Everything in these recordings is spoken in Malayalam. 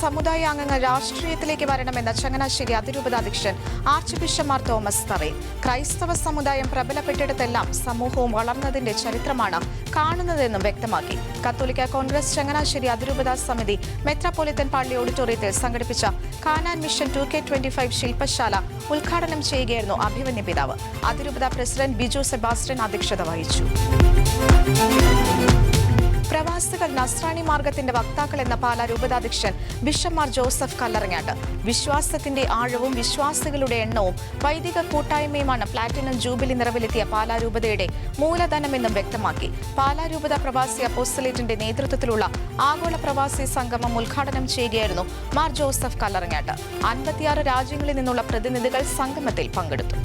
സമുദായ അംഗങ്ങൾ രാഷ്ട്രീയത്തിലേക്ക് വരണമെന്ന് ചങ്ങനാശ്ശേരി അതിരൂപതാധ്യക്ഷൻ ആർച്ച് ബിഷപ്പ് മാർ തോമസ് തറയിൽ ക്രൈസ്തവ സമുദായം പ്രബലപ്പെട്ടിടത്തെല്ലാം സമൂഹവും വളർന്നതിന്റെ ചരിത്രമാണ് കാണുന്നതെന്നും വ്യക്തമാക്കി. കത്തോലിക്ക കോൺഗ്രസ് ചങ്ങനാശ്ശേരി അതിരൂപത സമിതി മെത്രാപൊലിത്തൻ പള്ളി ഓഡിറ്റോറിയത്തിൽ സംഘടിപ്പിച്ച Canaan mission two K twenty five ശില്പശാല ഉദ്ഘാടനം ചെയ്യുകയായിരുന്നു അഭിമന്യ പിതാവ്. അതിരൂപത പ്രസിഡന്റ് ബിജു സെബാസ്റ്റ്യൻ അധ്യക്ഷത വഹിച്ചു. പ്രവാസികൾ നസ്രാണി മാർഗത്തിന്റെ വക്താക്കൾ എന്ന പാലാ രൂപതാധ്യക്ഷൻ ബിഷപ്പ്മാർ ജോസഫ് കല്ലറങ്ങാട്ട്. വിശ്വാസത്തിന്റെ ആഴവും വിശ്വാസികളുടെ എണ്ണവും വൈദിക കൂട്ടായ്മയുമാണ് പ്ലാറ്റിനം ജൂബിലി നിറവിലെത്തിയ പാലാ രൂപതയുടെ മൂലധനമെന്നും വ്യക്തമാക്കി. പാലാ രൂപത പ്രവാസി അപ്പോസ്റ്റലേറ്റിന്റെ നേതൃത്വത്തിലുള്ള ആഗോള പ്രവാസി സംഗമം ഉദ്ഘാടനം ചെയ്യുകയായിരുന്നു മാർ ജോസഫ് കല്ലറങ്ങാട്ട്. അൻപത്തിയാറ് രാജ്യങ്ങളിൽ നിന്നുള്ള പ്രതിനിധികൾ സംഗമത്തിൽ പങ്കെടുത്തു.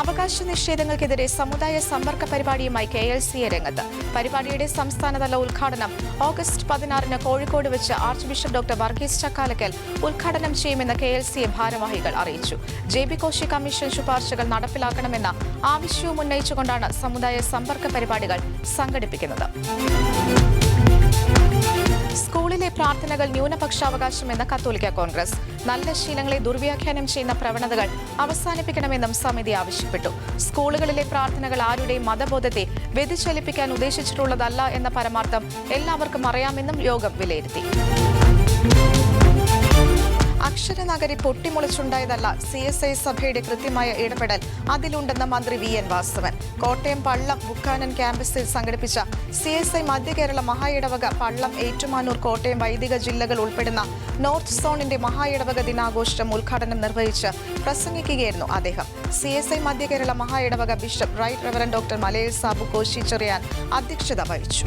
അവകാശ നിഷേധങ്ങൾക്കെതിരെ സമുദായ സമ്പർക്ക പരിപാടിയുമായി കെ എൽ സി എ രംഗത്ത്. പരിപാടിയുടെ സംസ്ഥാനതല ഉദ്ഘാടനം ഓഗസ്റ്റ് പതിനാറിന് കോഴിക്കോട് വെച്ച് archbishop doctor Varghese Chakkalakkal ഉദ്ഘാടനം ചെയ്യുമെന്ന് കെ എൽ സി എ ഭാരവാഹികൾ അറിയിച്ചു. ജെ ബി കോശി കമ്മീഷൻ ശുപാർശകൾ നടപ്പിലാക്കണമെന്ന ആവശ്യവും ഉന്നയിച്ചുകൊണ്ടാണ് സമുദായ സമ്പർക്ക പരിപാടികൾ സംഘടിപ്പിക്കുന്നത്. സ്കൂളിലെ പ്രാർത്ഥനകൾ ന്യൂനപക്ഷാവകാശം എന്ന കത്തോലിക്ക കോൺഗ്രസ്. നല്ല ശീലങ്ങളെ ദുർവ്യാഖ്യാനം ചെയ്യുന്ന പ്രവണതകൾ അവസാനിപ്പിക്കണമെന്നും സമിതി ആവശ്യപ്പെട്ടു. സ്കൂളുകളിലെ പ്രാർത്ഥനകൾ ആരുടെയും മതബോധത്തെ വ്യതിചലിപ്പിക്കാൻ ഉദ്ദേശിച്ചിട്ടുള്ളതല്ല എന്ന പരമാർത്ഥം എല്ലാവർക്കും അറിയാമെന്നും യോഗം വിലയിരുത്തി. അക്ഷരനഗരി പൊട്ടിമുളിച്ചുണ്ടായതല്ല സി എസ് ഐ സഭയുടെ കൃത്യമായ ഇടപെടൽ. അതിലുണ്ടെന്ന മന്ത്രി V N Vasavan. Kottayam Pallam Buchanan ക്യാമ്പസിൽ സംഘടിപ്പിച്ച സി എസ് ഐ മധ്യ കേരള മഹായിടവക പള്ളം ഏറ്റുമാനൂർ കോട്ടയം വൈദിക ജില്ലകൾ ഉൾപ്പെടുന്ന നോർത്ത് സോണിന്റെ മഹായിടവക ദിനാഘോഷം ഉദ്ഘാടനം നിർവഹിച്ച് പ്രസംഗിക്കുകയായിരുന്നു അദ്ദേഹം. സി എസ് ഐ മധ്യ കേരള മഹാ ഇടവക ബിഷപ്പ് റൈറ്റ് റെവറൻ ഡോക്ടർ മലയിൽ സാബു കോശി ചെറിയാൻ അധ്യക്ഷത വഹിച്ചു.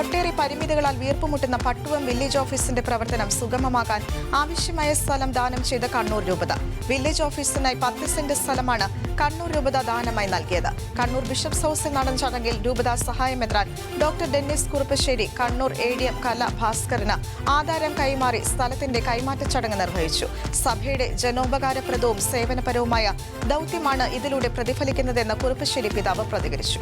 ഒട്ടേറെ പരിമിതികളാൽ വീർപ്പുമുട്ടുന്ന പട്ടുവം വില്ലേജ് ഓഫീസിന്റെ പ്രവർത്തനം സുഗമമാക്കാൻ ആവശ്യമായ സ്ഥലം ദാനം ചെയ്ത കണ്ണൂർ രൂപത. വില്ലേജ് ഓഫീസിനായി പത്ത് സെന്റ് സ്ഥലമാണ് കണ്ണൂർ രൂപത ദാനമായി നൽകിയത്. കണ്ണൂർ ബിഷപ്സ് ഹൌസിൽ നടന്ന ചടങ്ങിൽ രൂപത സഹായമെത്രാൻ doctor Dennis Kuruppassery Kannur A D M Kala ഭാസ്കറിന് ആധാരം കൈമാറി സ്ഥലത്തിന്റെ കൈമാറ്റ ചടങ്ങ് നിർവഹിച്ചു. സഭയുടെ ജനോപകാരപ്രദവും സേവനപരവുമായ ദൗത്യമാണ് ഇതിലൂടെ പ്രതിഫലിക്കുന്നതെന്ന് കുറുപ്പശ്ശേരി പിതാവ് പ്രതികരിച്ചു.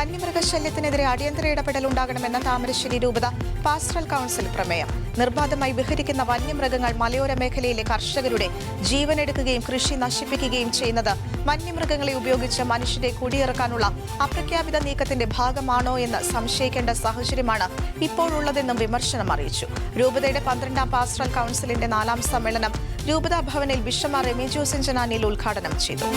വന്യമൃഗശല്യത്തിനെതിരെ അടിയന്തര ഇടപെടൽ ഉണ്ടാകണമെന്ന താമരശ്ശേരി രൂപത പാസ്റ്ററൽ കൌൺസിൽ പ്രമേയം. നിർബാധമായി വിഹരിക്കുന്ന വന്യമൃഗങ്ങൾ മലയോര മേഖലയിലെ കർഷകരുടെ ജീവനെടുക്കുകയും കൃഷി നശിപ്പിക്കുകയും ചെയ്യുന്നത് വന്യമൃഗങ്ങളെ ഉപയോഗിച്ച് മനുഷ്യരെ കുടിയിറക്കാനുള്ള അപ്രഖ്യാപിത നീക്കത്തിന്റെ ഭാഗമാണോ എന്ന് സംശയിക്കേണ്ട സാഹചര്യമാണ് ഇപ്പോഴുള്ളതെന്നും വിമർശനം അറിയിച്ചു. രൂപതയുടെ പന്ത്രണ്ടാം പാസ്റ്ററൽ കൌൺസിലിന്റെ നാലാം സമ്മേളനം രൂപതാ ഭവനിൽ ബിഷമാർ റെമിജോസിൻ ജനാനിൽ ഉദ്ഘാടനം ചെയ്തു.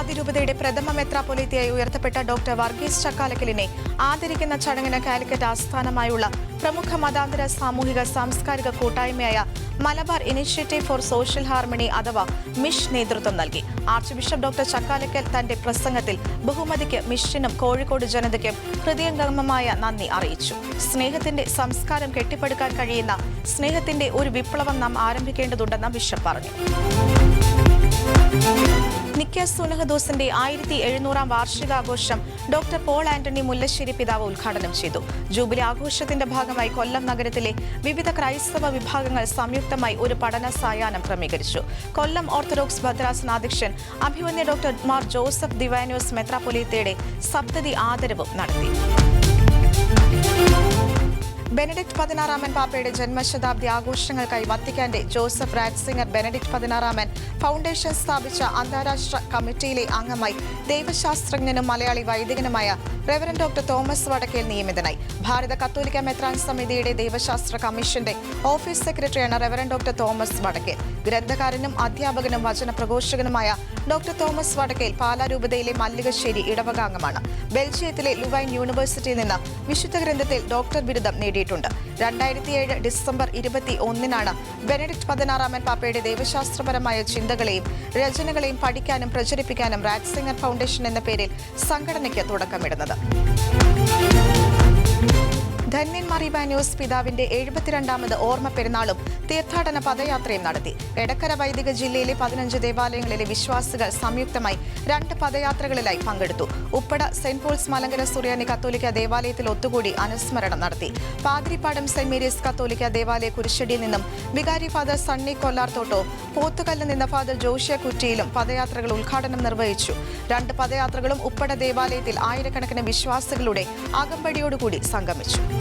അതിരൂപതയുടെ പ്രഥമ മെത്രാപൊലീത്തയായി ഉയർത്തപ്പെട്ട ഡോക്ടർ വർഗീസ് ചക്കാലക്കലിനെ ആദരിക്കുന്ന ചടങ്ങിന് കാലിക്കറ്റ് ആസ്ഥാനമായുള്ള പ്രമുഖ മതാന്തര സാമൂഹിക സാംസ്കാരിക കൂട്ടായ്മയായ Malabar initiative for social harmony അഥവാ മിഷ് നേതൃത്വം നൽകി. ആർച്ച് ബിഷപ്പ് ഡോക്ടർ ചക്കാലക്കൽ തന്റെ പ്രസംഗത്തിൽ ബഹുമതിക്ക് മിഷിനും കോഴിക്കോട് ജനതയ്ക്കും ഹൃദയംഗമമായ നന്ദി അറിയിച്ചു. സ്നേഹത്തിന്റെ സംസ്കാരം കെട്ടിപ്പടുക്കാൻ കഴിയുന്ന സ്നേഹത്തിന്റെ ഒരു വിപ്ലവം നാം ആരംഭിക്കേണ്ടതുണ്ടെന്ന് ബിഷപ്പ് പറഞ്ഞു. നിക്ക സുനഹദോസിന്റെ ആയിരത്തി എഴുന്നൂറാം വാർഷികാഘോഷം ഡോക്ടർ പോൾ ആന്റണി മുല്ലശ്ശേരി പിതാവ് ഉദ്ഘാടനം ചെയ്തു. ജൂബിലി ആഘോഷത്തിന്റെ ഭാഗമായി കൊല്ലം നഗരത്തിലെ വിവിധ ക്രൈസ്തവ വിഭാഗങ്ങൾ സംയുക്തമായി ഒരു പഠന സായാഹ്നം ക്രമീകരിച്ചു. കൊല്ലം ഓർത്തഡോക്സ് ഭദ്രാസനാധ്യക്ഷൻ അഭിമന്യ ഡോക്ടർ മാർ ജോസഫ് ദിവാനോസ് മെത്രാപൊലീത്തയുടെ സപ്തതി ആദരവും നടത്തി. ബെനഡിക്ട് പതിനാറാമൻ പാപ്പയുടെ ജന്മശതാബ്ദി ആഘോഷങ്ങൾക്കായി വത്തിക്കാന്റെ ജോസഫ് റാറ്റ്സിംഗർ ബെനഡിക്ട് പതിനാറാമൻ ഫൗണ്ടേഷൻ സ്ഥാപിച്ച അന്താരാഷ്ട്ര കമ്മിറ്റിയിലെ അംഗമായി ദൈവശാസ്ത്രജ്ഞനും മലയാളി വൈദികനുമായ റെവറൻ ഡോക്ടർ തോമസ് വടക്കേൽ നിയമിതനായി. ഭാരത കത്തോലിക്ക മെത്രാൻ സമിതിയുടെ ദൈവശാസ്ത്ര കമ്മീഷന്റെ ഓഫീസ് സെക്രട്ടറിയാണ് റെവറൻ ഡോക്ടർ തോമസ് വടക്കേൽ. ഗ്രന്ഥകാരനും അധ്യാപകനും വചന പ്രഘോഷകനുമായ ഡോക്ടർ തോമസ് വടക്കേൽ പാലാരൂപതയിലെ മല്ലികശ്ശേരി ഇടവകാംഗമാണ്. ബെൽജിയത്തിലെ ലുവൈൻ യൂണിവേഴ്സിറ്റിയിൽ നിന്ന് വിശുദ്ധ ഗ്രന്ഥത്തിൽ ഡോക്ടർ ബിരുദം നേടിയിട്ടുണ്ട്. രണ്ടായിരത്തി ഏഴ് ഡിസംബർ ഇരുപത്തി ഒന്നിനാണ് ബെനഡിക്ട് പതിനാറാമൻ പാപ്പയുടെ ദൈവശാസ്ത്രപരമായ ചിന്തകളെയും രചനകളെയും പഠിക്കാനും പ്രചരിപ്പിക്കാനും റാറ്റ്സിംഗർ ഫൗണ്ടേഷൻ എന്ന പേരിൽ സംഘടനയ്ക്ക് തുടക്കമിടുന്നത്. ധന്യൻ മറിബാന്യൂസ് പിതാവിന്റെ എഴുപത്തിരണ്ടാമത് ഓർമ്മ പെരുന്നാളും തീർത്ഥാടന പദയാത്രയും നടത്തി. എടക്കര വൈദിക ജില്ലയിലെ പതിനഞ്ച് ദേവാലയങ്ങളിലെ വിശ്വാസികൾ സംയുക്തമായി രണ്ട് പദയാത്രകളിലായി പങ്കെടുത്തു. ഉപ്പട സെന്റ് പോൾസ് മലങ്കര സുറിയാനി കത്തോലിക്ക ദേവാലയത്തിൽ ഒത്തുകൂടി അനുസ്മരണം നടത്തി. പാതിരിപ്പാടം സെന്റ് മേരീസ് കത്തോലിക്ക ദേവാലയ കുരിശടിയിൽ നിന്നും വികാരി ഫാദർ സണ്ണി കൊല്ലാർത്തോട്ടോ പോത്തുകല്ലിൽ നിന്ന് ഫാദർ ജോഷിയ കുറ്റിയിലും പദയാത്രകൾ ഉദ്ഘാടനം നിർവഹിച്ചു. രണ്ട് പദയാത്രകളും ഉപ്പട ദേവാലയത്തിൽ ആയിരക്കണക്കിന് വിശ്വാസികളുടെ അകമ്പടിയോടുകൂടി സംഗമിച്ചു.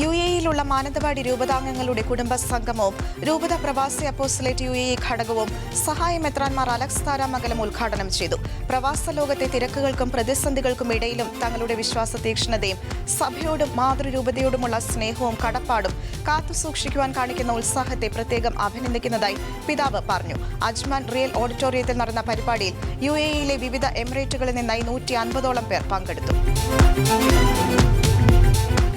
യു എയിലുള്ള മാനന്തവാടി രൂപതാംഗങ്ങളുടെ കുടുംബ സംഗമവും രൂപത പ്രവാസി അപ്പോസ്റ്റലേറ്റ് യു എ ഇ ഘടകവും സഹായ മെത്രാൻമാർ അലക്സ് താരാമംഗലം ഉദ്ഘാടനം ചെയ്തു. പ്രവാസ ലോകത്തെ തിരക്കുകൾക്കും പ്രതിസന്ധികൾക്കും ഇടയിലും തങ്ങളുടെ വിശ്വാസ തീക്ഷ്ണതയും സഭയോടും മാതൃരൂപതയോടുമുള്ള സ്നേഹവും കടപ്പാടും കാത്തുസൂക്ഷിക്കുവാൻ കാണിക്കുന്ന ഉത്സാഹത്തെ പ്രത്യേകം അഭിനന്ദിക്കുന്നതായി പിതാവ് പറഞ്ഞു. അജ്മാൻ റിയൽ ഓഡിറ്റോറിയത്തിൽ നടന്ന പരിപാടിയിൽ യു എ ഇയിലെ വിവിധ എമിറേറ്റുകളിൽ നിന്നായി നൂറ്റി അൻപതോളം പേർ പങ്കെടുത്തു.